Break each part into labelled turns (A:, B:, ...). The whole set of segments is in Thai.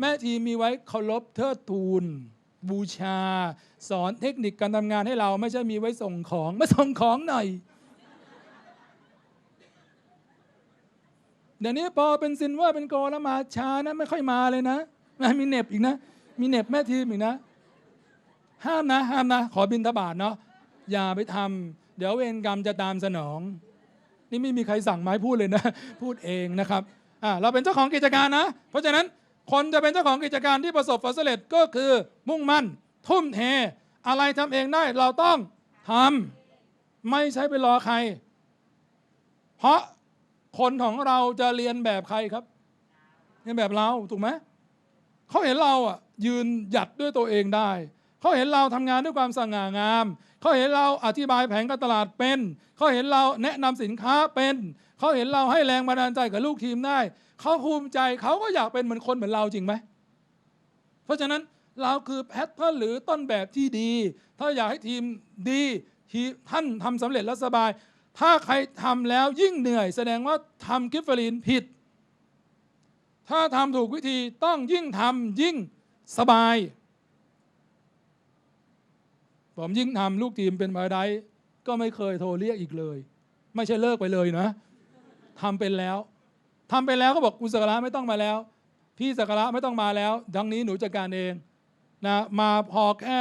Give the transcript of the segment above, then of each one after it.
A: แม่ทีมีไว้เคารพเทิดทูน บูชา สอนเทคนิคการทำงานให้เราไม่ใช่มีไว้ส่งของมาส่งของหน่อยเดี๋ยวนี้พอเป็นซินวอร์เป็นโกลแล้วมาช้านะไม่ค่อยมาเลยนะนมีเน็บอีกนะ มีเน็บแม่ทีมอีกนะ ห้ามนะห้ามนะ ขอบินทบาทเนาะอย่าไปทำเดี๋ยวเวรกรรมจะตามสนอง นี่ไม่มีใครสั่งไม้พูดเลยนะ พูดเองนะครับอ่าเราเป็นเจ้าของกิจการนะ เพราะฉะนั้น คนจะเป็นเจ้าของกิจการที่ประสบผลสำเร็จก็คือมุ่งมั่น ทุ่มเท อะไรทำเองได้เราต้องทำไม่ใช่ไปรอใคร เพราะคนของเราจะเรียนแบบใครครับเรียนแบบเราถูกไหมเขาเห็นเราอะยืนหยัดด้วยตัวเองได้เขาเห็นเราทำงานด้วยความสง่างาม เขาเห็นเราอธิบายแผนการตลาดเป็น เขาเห็นเราแนะนำสินค้าเป็น เขาเห็นเราให้แรงบันดาลใจกับลูกทีมได้เขาภูมิใจเขาก็อยากเป็นเหมือนคนเหมือนเราจริงไหมเพราะฉะนั้นเราคือแพทเทิร์นหรือต้นแบบที่ดี ถ้าอยากให้ทีมดีทีท่านทำสำเร็จและสบาย ถ้าใครทำแล้วยิ่งเหนื่อย แสดงว่าทำกิฟเฟอรีนผิด ถ้าทำถูกวิธีต้องยิ่งทำยิ่งสบาย ผมยิ่งทำลูกทีมเป็นพาราไดซ์ก็ไม่เคยโทรเรียกอีกเลย ไม่ใช่เลิกไปเลยนะ ทำเป็นแล้วทำไปแล้วก็บอกคุณสักระไม่ต้องมาแล้ว พี่สักการะไม่ต้องมาแล้วดังนี้หนูจัดการเองนะมาพอแค่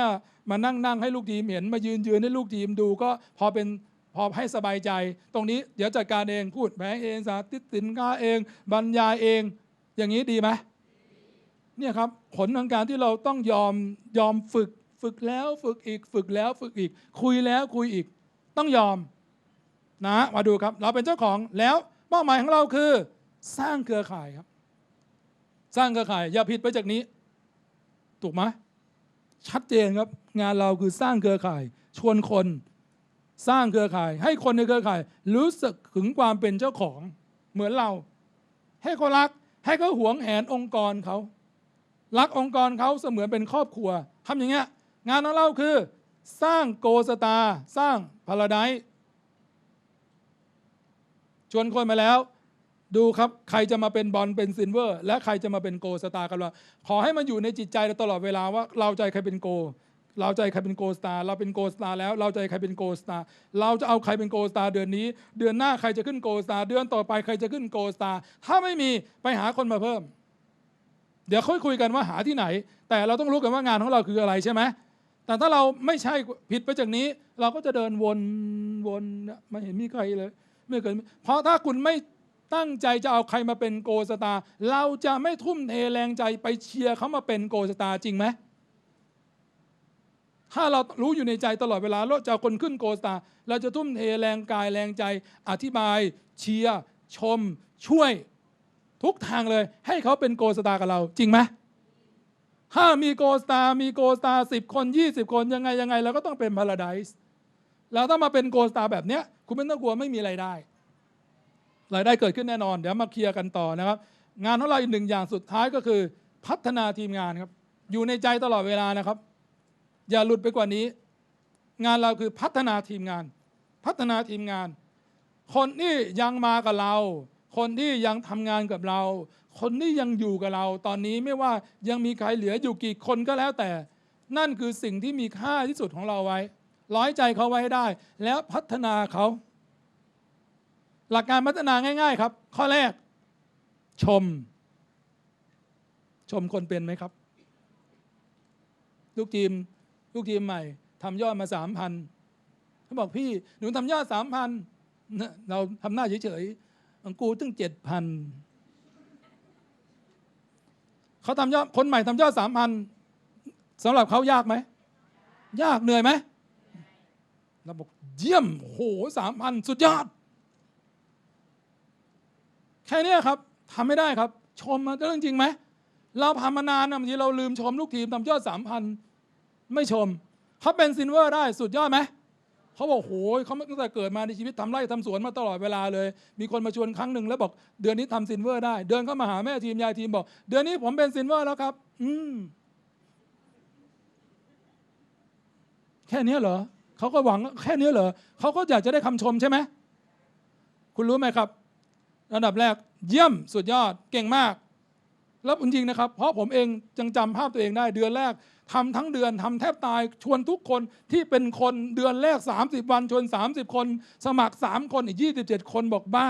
A: มานั่งนั่งให้ลูกทีมเห็นมายืนยืนให้ลูกทีมดูก็พอเป็นพอให้สบายใจ ตรงนี้เดี๋ยวจัดการเองพูดแผนเองสาธิตสินค้าเอง บรรยายเอง อย่างนี้ดีไหมเนี่ยครับผลของการที่เราต้องยอมยอมฝึกฝึกแล้วฝึกอีกฝึกแล้วฝึกอีก คุยแล้วคุยอีก ต้องยอมนะมาดูครับ เราเป็นเจ้าของแล้ว เป้าหมายของเราคือ สร้างเครือข่ายครับ สร้างเครือข่าย อย่าผิดไปจากนี้ ถูกไหมชัดเจนครับ งานเราคือสร้างเครือข่าย ชวนคนสร้างเครือข่าย ให้คนในเครือข่าย รู้สึกถึงความเป็นเจ้าของ เหมือนเรา ให้เขารัก ให้เขาหวงแหนองค์กรเขารักองค์กรเขาเสมือนเป็นครอบครัวทำอย่างเงี้ยงานของเราคือ สร้างโกสตาสร้างพาราได ชวนคนมาแล้ว ดูครับใครจะมาเป็นบอลเป็นซินเวอร์ และใครจะมาเป็นโกสตาร์กันเราขอให้มันอยู่ในจิตใจเราตลอดเวลาว่าเราใจใครเป็นโก เราใจใครเป็นโกสตาร์เราเป็นโกสตาร์แล้ว เราใจใครเป็นโกสตาร์เราจะเอาใครเป็นโกสตาร์เดือนนี้ เดือนหน้าใครจะขึ้นโกสตาร์เดือนต่อไปใครจะขึ้นโกสตาร์ถ้าไม่มีไปหาคนมาเพิ่ม เดี๋ยวค่อยคุยกันว่าหาที่ไหน แต่เราต้องรู้กันว่างานของเราคืออะไรใช่ไหมแต่ถ้าเราไม่ใช่ผิดไปจากนี้ เราก็จะเดินวนวนไม่เห็นมีใครเลย ไม่เคยมีเพราะถ้าคุณไม่ตั้งใจจะเอาใครมาเป็นโกสตา เราจะไม่ทุ่มเทแรงใจไปเชียร์เขามาเป็นโกสตาจริงไหมถ้าเรารู้อยู่ในใจตลอดเวลาเราจะเอาคนขึ้นโกสตา เราจะทุ่มเทแรงกายแรงใจ อธิบาย เชียร์ชม ช่วย ทุกทางเลย ให้เขาเป็นโกสตากับเรา จริงไหมถ้ามีโกสตา มีโกสตาสิบคนยี่สิบคนยังไงยังไงเราก็ต้องเป็นพาราไดส์แล้วถ้ามาเป็นโกสตาแบบเนี้ย คุณไม่ต้องกลัวไม่มีรายได้ รายได้เกิดขึ้นแน่นอน เดี๋ยวมาเคลียร์กันต่อนะครับ งานของเราอีกหนึ่งอย่างสุดท้ายก็คือ พัฒนาทีมงานครับ อยู่ในใจตลอดเวลานะครับ อย่าหลุดไปกว่านี้ งานเราคือพัฒนาทีมงาน พัฒนาทีมงาน คนที่ยังมากับเรา คนที่ยังทำงานกับเรา คนที่ยังอยู่กับเรา ตอนนี้ไม่ว่ายังมีใครเหลืออยู่กี่คนก็แล้วแต่ นั่นคือสิ่งที่มีค่าที่สุดของเราไว้ ร้อยใจเขาไว้ให้ได้ แล้วพัฒนาเขา หลักการพัฒนาง่าย ๆ ครับ ข้อแรก ชม ชมคนเป็นไหมครับ ลูกทีม ลูกทีมใหม่ทำยอดมาสามพันเขาบอกพี่ หนูทำยอดสามพันเราทำหน้าเฉยๆของกูตั้งเจ็ดพันเขาทำยอดคนใหม่ทำยอดสามพันสำหรับเขายากไหม ยากเหนื่อยไหม เราบอกเยี่ยมโหสามพันสุดยอด แค่นี้ครับทำไม่ได้ครับ ชมมันเรื่องจริงไหม เราทำมานานนะบางทีเราลืมชมลูกทีมทำยอดสามพันไม่ชมเขาเป็นซินเวอร์ได้สุดยอดไหมเขาบอกโหยเขาตั้งแต่เกิดมาในชีวิตทำไร่ทำสวนมาตลอดเวลาเลย มีคนมาชวนครั้งหนึ่งแล้วบอก เดือนนี้ทำซินเวอร์ได้ เดินเข้ามาหาแม่ทีมยายทีมบอก เดือนนี้ผมเป็นซินเวอร์แล้วครับ อืมแค่นี้เหรอ เขาก็หวังแค่เนี้เหรอเขาก็อยากจะได้คำชมใช่ไหมคุณรู้ไหมครับอันดับแรกเยี่ยมสุดยอดเก่งมาก แล้วจริงๆนะครับ เพราะผมเองจังจำภาพตัวเองได้เดือนแรกทำทั้งเดือนทำแทบตายชวนทุกคนที่เป็นคนเดือนแรก 30 วันชวน 30 คน สมัคร 3 คนอีก 27 คนบอกบ้า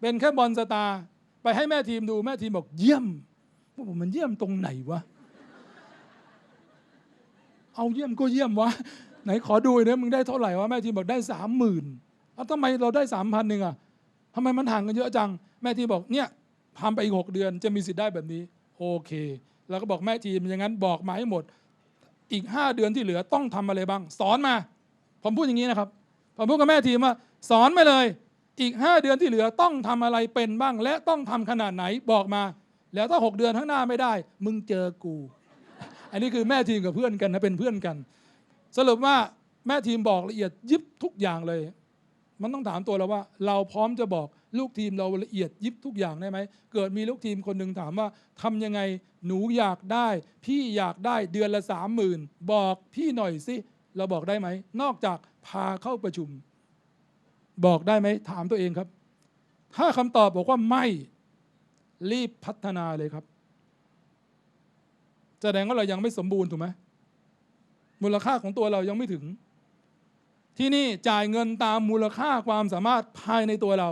A: เป็นแค่บอลสตาร์ไปให้แม่ทีมดูแม่ทีมบอกเยี่ยมพวกผมมันเยี่ยมตรงไหนวะเอาเยี่ยมก็เยี่ยมวะ ไหนขอดูหน่อยมึงได้เท่าไหร่วะแม่ทีมบอกได้สามหมื่นเอาทำไมเราได้สามพันหนึ่งอะทำไมมันห่างกันเยอะจัง แม่ทีมบอกเนี่ยทำไปอีกหกเดือนจะมีสิทธิ์ได้แบบนี้ โอเค แล้วก็บอกแม่ทีมอย่างนั้นบอกมาให้หมด อีกห้าเดือนที่เหลือต้องทำอะไรบ้าง สอนมา ผมพูดอย่างนี้นะครับ ผมพูดกับแม่ทีมว่า สอนมาเลย อีกห้าเดือนที่เหลือต้องทำอะไรเป็นบ้าง และต้องทำขนาดไหนบอกมา แล้วถ้าหกเดือนข้างหน้าไม่ได้ มึงเจอกู อันนี้คือแม่ทีมกับเพื่อนกันนะเป็นเพื่อนกัน สรุปว่าแม่ทีมบอกละเอียดยิบทุกอย่างเลย มันต้องถามตัวเราว่า เราพร้อมจะบอกลูกทีมเราละเอียดยิบทุกอย่างได้ไหม เกิดมีลูกทีมคนหนึ่งถามว่าทำยังไงหนูอยากได้ พี่อยากได้เดือนละสามหมื่นบอกพี่หน่อยสิเราบอกได้ไหม นอกจากพาเข้าประชุม บอกได้ไหมถามตัวเองครับ ถ้าคำตอบบอกว่าไม่รีบพัฒนาเลยครับ แสดงว่าเรายังไม่สมบูรณ์ถูกไหม มูลค่าของตัวเรายังไม่ถึง ที่นี่จ่ายเงินตามมูลค่าความสามารถภายในตัวเรา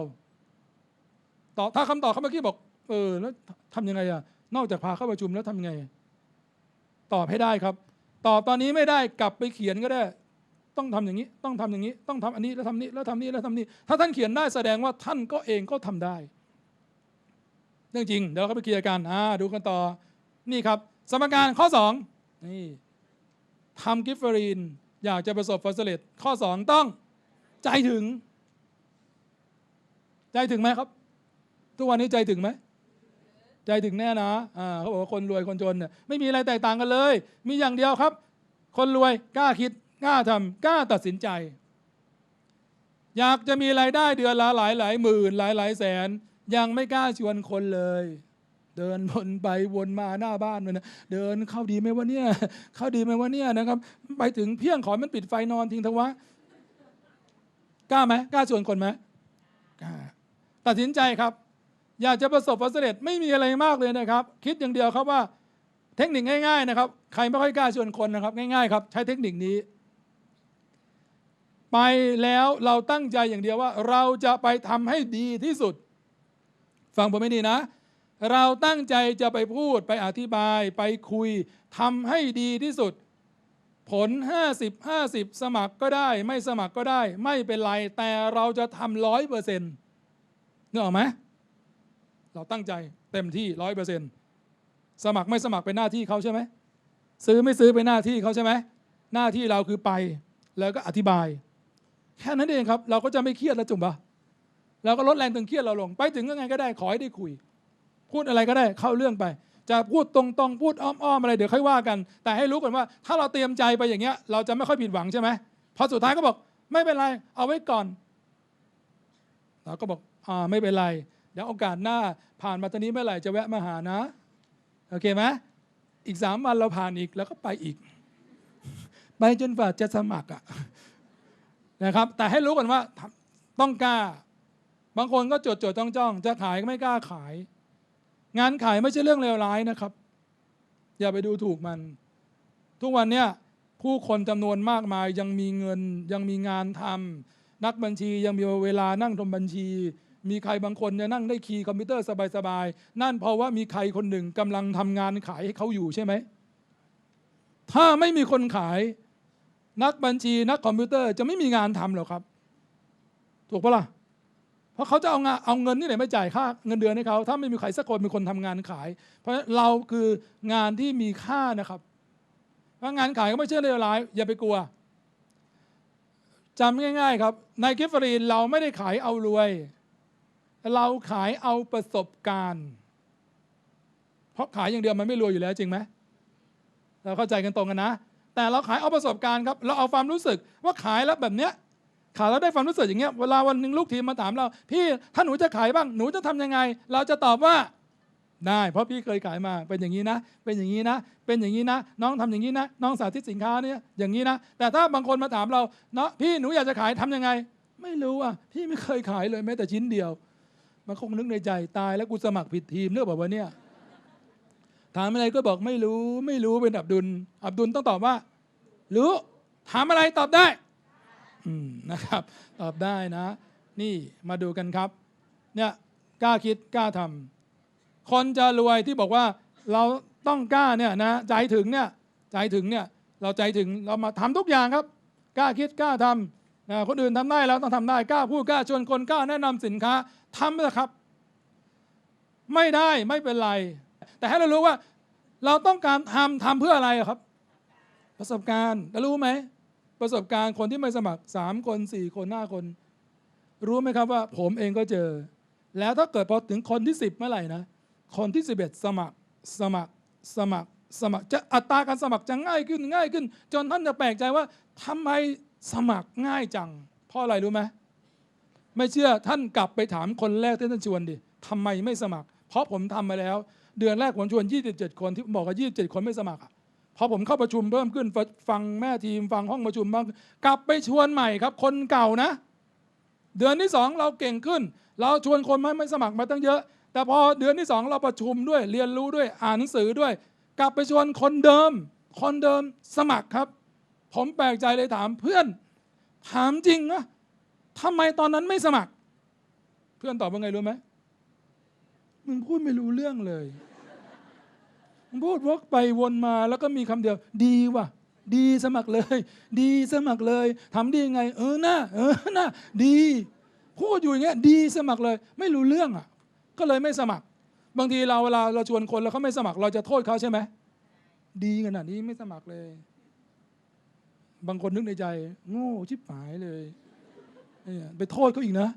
A: ตอบถ้าคำตอบเขาเมื่อกี้บอก เออ แล้วทำยังไงอะนอกจากพาเข้าประชุมแล้วทำยังไง ตอบให้ได้ครับ ตอบตอนนี้ไม่ได้กลับไปเขียนก็ได้ ต้องทำอย่างนี้ ต้องทำอย่างนี้ ต้องทำอันนี้แล้วทำนี้แล้วทำนี้แล้วทำนี้ ถ้าท่านเขียนได้แสดงว่าท่านก็เองก็ทำได้เรื่องจริง เดี๋ยวเราไปเคลียร์กันอ่าดูกันต่อ นี่ครับ สมการข้อ 2 นี่ ทำกิฟเฟอรีน อยากจะประสบฟอสเซเลตข้อ 2 ต้องใจถึง ใจถึงไหมครับ ทุกวันนี้ใจถึงไหม ใจถึงแน่นะอ่าเขาบอกว่าคนรวยคนจนเนี่ยไม่มีอะไรแตกต่างกันเลย มีอย่างเดียวครับ คนรวยกล้าคิดกล้าทำกล้าตัดสินใจ อยากจะมีรายได้เดือนละหลายหลายหมื่นหลายหลายแสน ยังไม่กล้าชวนคนเลย เดินวนไปวนมาหน้าบ้านมันนะเดินเข้าดีไหมวะเนี่ยเข้าดีไหมวะเนี่ยนะครับ ไปถึงเพียงขอมันปิดไฟนอนทิ้งเถอะวะกล้าไหมกล้าชวนคนไหมกล้าตัดสินใจครับ อยากจะประสบความสำเร็จไม่มีอะไรมากเลยนะครับ คิดอย่างเดียวครับว่า เทคนิคง่าย ๆ นะครับ ใครไม่ค่อยกล้าชวนคนนะครับ ง่ายๆครับใช้เทคนิคนี้ ไปแล้วเราตั้งใจอย่างเดียวว่า เราจะไปทำให้ดีที่สุด ฟังผมไม่ดีนะ เราตั้งใจจะไปพูดไปอธิบายไปคุยทำให้ดีที่สุด ผล 50 50 สมัครก็ได้ ไม่สมัครก็ได้ ไม่เป็นไร แต่เราจะทำร้อยเปอร์เซ็นต์นึกออกไหมเราตั้งใจเต็มที่ร้อยเปอร์เซ็นต์สมัครไม่สมัครเป็นหน้าที่เขาใช่ไหมซื้อไม่ซื้อเป็นหน้าที่เขาใช่ไหมหน้าที่เราคือไปแล้วก็อธิบาย แค่นั้นเองครับ เราก็จะไม่เครียดแล้วจุ่มปะเราก็ลดแรงตึงเครียดเราลง ไปถึงยังไงก็ได้ขอให้ได้คุย พูดอะไรก็ได้เข้าเรื่องไป จะพูดตรงๆ พูดอ้อมๆอะไรเดี๋ยวค่อยว่ากัน แต่ให้รู้ก่อนว่า ถ้าเราเตรียมใจไปอย่างเงี้ย เราจะไม่ค่อยผิดหวังใช่ไหมพอสุดท้ายก็บอกไม่เป็นไร เอาไว้ก่อน เราก็บอกอ่าไม่เป็นไร เดี๋ยวโอกาสหน้าผ่านมาตอนนี้เมื่อไหร่จะแวะมาหานะ โอเคไหมอีกสามวันเราผ่านอีกแล้วก็ไปอีก ไปจนฝ่าจะสมัครอะนะครับ แต่ให้รู้ก่อนว่าต้องกล้า บางคนก็จดจดจ้องจ้องจะขายก็ไม่กล้าขาย งานขายไม่ใช่เรื่องเลวร้ายนะครับ อย่าไปดูถูกมัน ทุกวันเนี้ยผู้คนจำนวนมากมายยังมีเงินยังมีงานทำนักบัญชียังมีเวลานั่งทำบัญชี มีใครบางคนจะนั่งได้คีย์คอมพิวเตอร์สบายๆนั่นเพราะว่ามีใครคนหนึ่งกำลังทำงานขายให้เขาอยู่ใช่ไหมถ้าไม่มีคนขายนักบัญชีนักคอมพิวเตอร์จะไม่มีงานทำหรอกครับ ถูกปะล่ะ เพราะเขาจะเอางานเอาเงินที่ไหนมาจ่ายค่าเงินเดือนให้เขาถ้าไม่มีใครสักคนเป็นคนทำงานขาย เพราะเราคืองานที่มีค่านะครับเพราะงานขายก็ไม่ใช่เลวร้ายอย่าไปกลัวจำง่ายๆครับในกิฟฟรีนเราไม่ได้ขายเอารวย เราขายเอาประสบการณ์ เพราะขายอย่างเดียวมันไม่รวยอยู่แล้วจริงไหมเราเข้าใจกันตรงกันนะ แต่เราขายเอาประสบการณ์ครับ เราเอาความรู้สึกว่าขายแล้วแบบเนี้ย ขายแล้วได้ความรู้สึกอย่างเงี้ยเวลาวันหนึ่งลูกทีมมาถามเรา พี่ถ้าหนูจะขายบ้างหนูจะทำยังไง เราจะตอบว่าได้เพราะพี่เคยขายมาเป็นอย่างนี้นะ เป็นอย่างนี้นะ เป็นอย่างนี้นะ น้องทำอย่างนี้นะ น้องสาธิตสินค้าเนี่ยอย่างนี้นะ แต่ถ้าบางคนมาถามเราเนาะพี่หนูอยากจะขายทำยังไง ไม่รู้อะพี่ไม่เคยขายเลยแม้แต่ชิ้นเดียว มันคงนึกในใจตายแล้วกูสมัครผิดทีมเนื่อแบบว่าเนี่ยถามอะไรก็บอกไม่รู้ไม่รู้เป็นอับดุล อับดุลต้องตอบว่า รู้ถามอะไรตอบได้ อืมนะครับตอบได้นะ นี่มาดูกันครับเนี่ยกล้าคิดกล้าทำคนจะรวยที่บอกว่าเราต้องกล้าเนี่ยนะใจถึงเนี่ยใจถึงเนี่ยเราใจถึงเรามาทำทุกอย่างครับกล้าคิดกล้าทำนะคนอื่นทำได้แล้วต้องทำได้กล้าพูดกล้าชวนคนกล้าแนะนำสินค้าทำเลยครับ ไม่ได้ไม่เป็นไร แต่ให้เรารู้ว่า เราต้องการทำทำเพื่ออะไรครับ ประสบการณ์แล้วรู้ไหม ประสบการณ์คนที่ไม่สมัครสามคนสี่คนห้าคน รู้ไหมครับว่าผมเองก็เจอ แล้วถ้าเกิดพอถึงคนที่สิบเมื่อไหร่นะ คนที่สิบเอ็ดสมัครสมัครสมัครสมัครจะอัตราการสมัครจะง่ายขึ้นง่ายขึ้น จนท่านจะแปลกใจว่าทำไมสมัครง่ายจัง เพราะอะไรรู้ไหมไม่เชื่อท่านกลับไปถามคนแรกที่ท่านชวนดิทำไมไม่สมัคร เพราะผมทำมาแล้ว เดือนแรกผมชวน 27 คนที่บอกว่า 27 คนไม่สมัครอะ พอผมเข้าประชุมเพิ่มขึ้นฟังแม่ทีมฟังห้องประชุมบ้างกลับไปชวนใหม่ครับ คนเก่านะ เดือนที่สองเราเก่งขึ้น เราชวนคนไม่ไม่สมัครมาตั้งเยอะ แต่พอเดือนที่สองเราประชุมด้วยเรียนรู้ด้วยอ่านหนังสือด้วย กลับไปชวนคนเดิม คนเดิมสมัครครับ ผมแปลกใจเลยถามเพื่อน ถามจริงนะทำไมตอนนั้นไม่สมัคร เพื่อนตอบว่าไงรู้ไหมมึงพูดไม่รู้เรื่องเลย พูดวกไปวนมาแล้วก็มีคำเดียว ดีว่ะ ดีสมัครเลย ดีสมัครเลยทำดียังไง เออหน่าเออหน่าดีพูดอยู่อย่างเงี้ยดีสมัครเลย ไม่รู้เรื่องอะ ก็เลยไม่สมัคร บางทีเราเวลาเราชวนคนแล้วเขาไม่สมัคร เราจะโทษเขาใช่ไหมดีขนาดนี้ไม่สมัครเลย บางคนนึกในใจ โง่ชิบหายเลยไปโทษเขาอีกนะ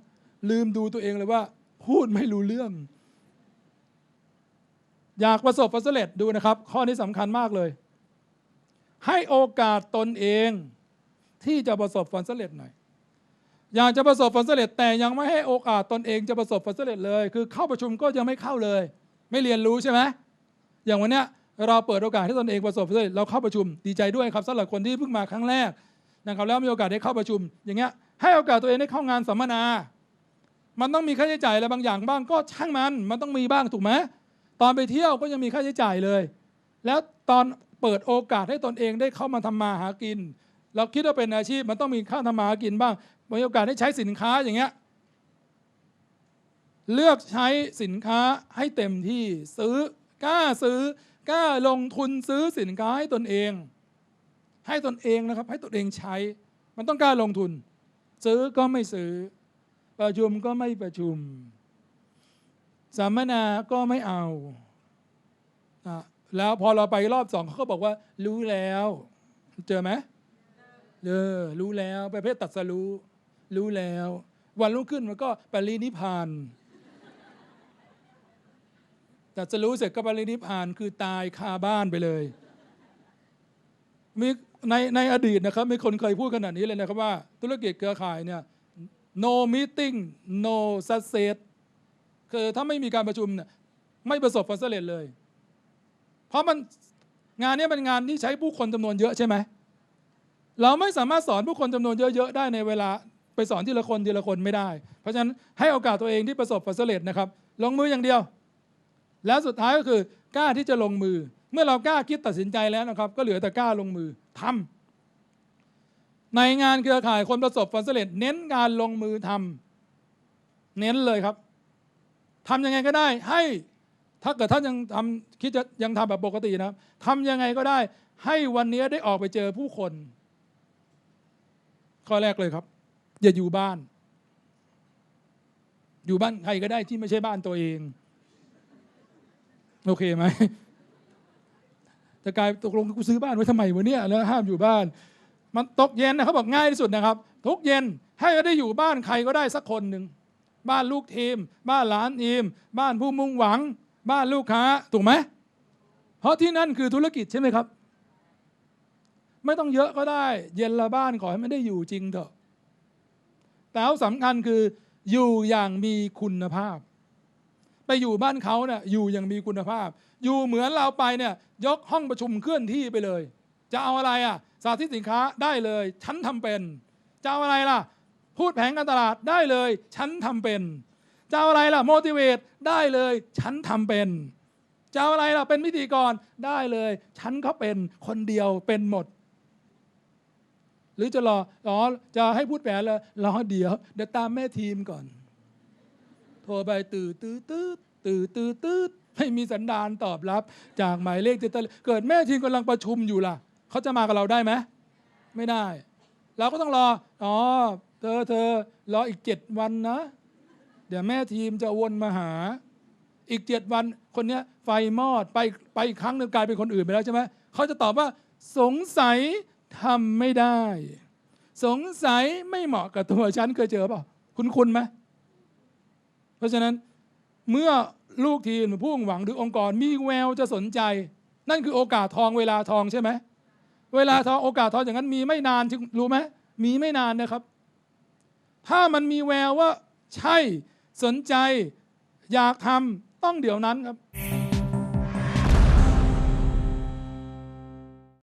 A: ลืมดูตัวเองเลยว่า พูดไม่รู้เรื่อง อยากประสบผลสำเร็จดูนะครับ ข้อนี้สำคัญมากเลย ให้โอกาสตนเองที่จะประสบผลสำเร็จหน่อย อยากจะประสบผลสำเร็จ แต่ยังไม่ให้โอกาสตนเองจะประสบผลสำเร็จเลย คือเข้าประชุมก็ยังไม่เข้าเลย ไม่เรียนรู้ใช่ไหมอย่างวันเนี้ยเราเปิดโอกาสให้ตนเองประสบผลสำเร็จเราเข้าประชุมดีใจด้วยครับสำหรับคนที่เพิ่งมาครั้งแรกนะครับแล้วมีโอกาสได้เข้าประชุม อย่างเงี้ยให้โอกาสตัวเองได้เข้างานสัมมนา มันต้องมีค่าใช้จ่ายอะไรบางอย่างบ้างก็ช่างมัน มันต้องมีบ้างถูกไหม ตอนไปเที่ยวก็ยังมีค่าใช้จ่ายเลย แล้วตอนเปิดโอกาสให้ตนเองได้เข้ามาทำมาหากิน เราคิดว่าเป็นอาชีพมันต้องมีค่าทำมาหากินบ้างมีโอกาสได้ใช้สินค้าอย่างเงี้ยเลือกใช้สินค้าให้เต็มที่ซื้อกล้าซื้อกล้าลงทุนซื้อสินค้าให้ตนเอง ให้ตนเองนะครับให้ตนเองใช้ มันต้องกล้าลงทุน ซื้อก็ไม่ซื้อ ประชุมก็ไม่ประชุม สัมมนาก็ไม่เอาอแล้วพอเราไปรอบสองเขาก็บอกว่า รู้แล้ว เจอไหมเออรู้แล้วประเภทตัดสรู้ รู้แล้ว วันรุ่งขึ้นมันก็ปรินิพานต่จะรู้เสร็จก็ปรินิพพานคือตายคาบ้านไปเลยมีในในอดีตนะครับมีคนเคยพูดขนาดนี้เลยนะครับว่า ธุรกิจเครือข่ายเนี่ย no meeting no success คือถ้าไม่มีการประชุมเนี่ยไม่ประสบผลสำเร็จเลย เพราะมันงานนี้เป็นงานที่ใช้ผู้คนจำนวนเยอะใช่ไหมเราไม่สามารถสอนผู้คนจำนวนเยอะๆได้ในเวลาไปสอนทีละคนทีละคนไม่ได้ เพราะฉะนั้นให้โอกาสตัวเองที่ประสบผลสำเร็จนะครับ ลงมืออย่างเดียว แล้วสุดท้ายก็คือกล้าที่จะลงมือ เมื่อเรากล้าคิดตัดสินใจแล้วนะครับ ก็เหลือแต่กล้าลงมือทำในงานเครือข่ายคนประสบผลสำเร็จ เน้นการลงมือทำเน้นเลยครับ ทำยังไงก็ได้ ให้ถ้าเกิดท่านยังทำคิดจะยังทำแบบปกตินะทำยังไงก็ได้ ให้วันนี้ได้ออกไปเจอผู้คน ข้อแรกเลยครับ อย่าอยู่บ้าน อยู่บ้านใครก็ได้ที่ไม่ใช่บ้านตัวเอง โอเคไหมแต่กลายตกลงกูซื้อบ้านไว้ทำไมวะเนี่ยแล้วห้ามอยู่บ้าน มันตกเย็นนะเขาบอกง่ายที่สุดนะครับทุกเย็นให้ได้อยู่บ้านใครก็ได้สักคนหนึ่ง บ้านลูกทีม บ้านหลานทีม บ้านผู้มุ่งหวัง บ้านลูกค้าถูกไหมเพราะที่นั่นคือธุรกิจใช่ไหมครับ ไม่ต้องเยอะก็ได้ เย็นละบ้านขอให้ไม่ได้อยู่จริงเถอะ แต่เอาสำคัญคืออยู่อย่างมีคุณภาพ ไปอยู่บ้านเขาเนี่ยอยู่อย่างมีคุณภาพ อยู่เหมือนเราไปเนี่ยยกห้องประชุมเคลื่อนที่ไปเลย จะเอาอะไรอะสาธิตสินค้าได้เลย ฉันทำเป็น จะเอาอะไรล่ะ พูดแผนการตลาดได้เลย ฉันทำเป็นจะเอาอะไรล่ะ motivate ได้เลย ฉันทำเป็นจะเอาอะไรล่ะเป็นพิธีกรได้เลย ฉันก็เป็นคนเดียวเป็นหมด หรือจะรออ๋อจะให้พูดแผนเลยรอเดี๋ยวเดี๋ยวตามแม่ทีมก่อน โทรไปตื่นตื้อตื้อตื่นตื้อตื้อไม่มีสัญญาณตอบรับ จากหมายเลขที่ตะเกิดแม่ทีมกำลังประชุมอยู่ล่ะเขาจะมากับเราได้ไหมไม่ได้ เราก็ต้องรอ อ๋อ ธอเธอรออีกเจ็ดวันนะ เดี๋ยวแม่ทีมจะวนมาหา อีกเจ็ดวันคนเนี้ยไฟมอดไปไปอีกครั้งหนึ่งกลายเป็นคนอื่นไปแล้วใช่ไหมเขาจะตอบว่า สงสัยทำไม่ได้ สงสัยไม่เหมาะกับตัวฉันเคยเจอเปล่าคุณคุณไหมเพราะฉะนั้นเมื่อลูกทีมผู้หวังหรือองค์กรมีแววจะสนใจ นั่นคือโอกาสทองเวลาทองใช่ไหมเวลาทองโอกาสทองอย่างนั้นมีไม่นานถึงรู้ไหมมีไม่นานนะครับ ถ้ามันมีแววว่าใช่สนใจอยากทำต้องเดี๋ยวนั้นครับ